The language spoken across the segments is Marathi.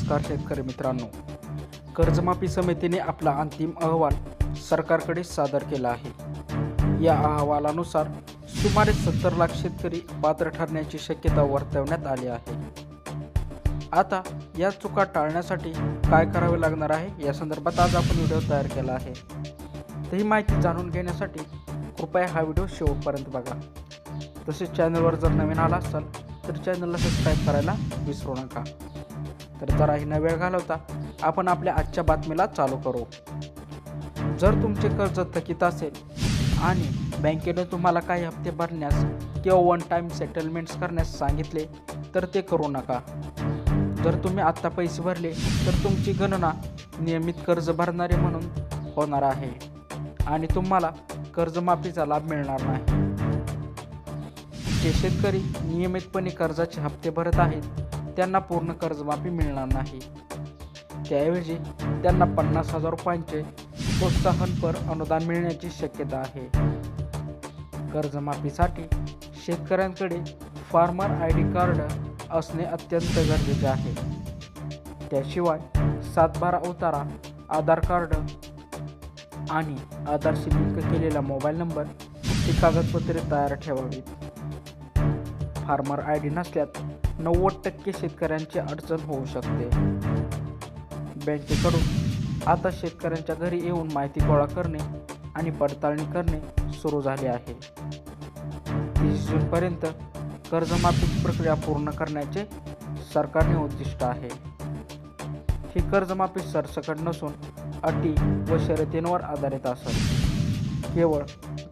नमस्कार शेतकरी मित्रांनो. कर्जमाफी समितीने आपला अंतिम अहवाल सरकारकडे सादर केला आहे. या अहवालानुसार सुमारे सत्तर लाख शेतकरी पात्र ठरण्याची शक्यता वर्तवण्यात आली आहे. आता या चुका टाळण्यासाठी काय करावे लागणार आहे? या संदर्भात आज आपण व्हिडिओ तयार केला आहे. तर ही माहिती जाणून घेण्यासाठी कृपया हा व्हिडिओ शेवटपर्यंत बघा. तसेच चॅनलवर जर नवीन आला असाल तर चॅनलला सबस्क्राईब करायला विसरू नका. तर जराही न वेळ घालवता. आपण आपल्या आजच्या बातमीला चालू करू. जर तुमचे कर्ज थकीत असेल आणि बँकेने तुम्हाला काही हप्ते भरण्यास किंवा वन टाईम सेटलमेंट्स करण्यास सांगितले तर ते करू नका. जर तुम्ही आत्ता पैसे भरले तर तुमची गणना नियमित कर्ज भरणारे म्हणून होणार आहे आणि तुम्हाला कर्जमाफीचा लाभ मिळणार नाही. जे शेतकरी नियमितपणे कर्जाचे हप्ते भरत आहेत त्यांना पूर्ण कर्जमाफी मिळणार नाही. त्याऐवजी त्यांना पन्नास हजार रुपयांचे प्रोत्साहनपर अनुदान मिळण्याची शक्यता आहे. कर्जमाफीसाठी शेतकऱ्यांकडे फार्मर आय डी कार्ड असणे अत्यंत गरजेचे आहे. त्याशिवाय सातबारा उतारा आधार कार्ड आणि आधारशी लिंक केलेला मोबाईल नंबर ही कागदपत्रे तयार ठेवावीत. फार्मर आय डी नसल्यात नव्वद टक्के शेतकऱ्यांची अडचण होऊ शकते. बँकेकडून आता शेतकऱ्यांच्या घरी येऊन माहिती गोळा करणे आणि पडताळणी करणे सुरू झाले आहे. तीस जूनपर्यंत कर्जमाफी प्रक्रिया पूर्ण करण्याचे सरकारने उद्दिष्ट आहे. ही कर्जमाफी सरसकट नसून अटी व शर्यतींवर आधारित असत केवळ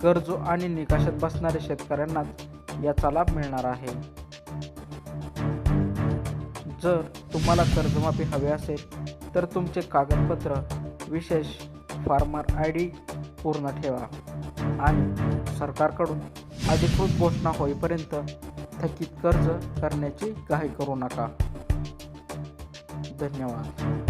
गरजू आणि निकाशात बसणाऱ्या शेतकऱ्यांनाच याचा लाभ मिळणार आहे. जर तुम्हाला कर्जमाफी हवे असेल तर तुमचे कागदपत्र विशेष फार्मर आय डी पूर्ण ठेवा. आणि सरकारकडून अधिकृत घोषणा होईपर्यंत थकीत कर्ज करण्याची घाई करू नका. धन्यवाद.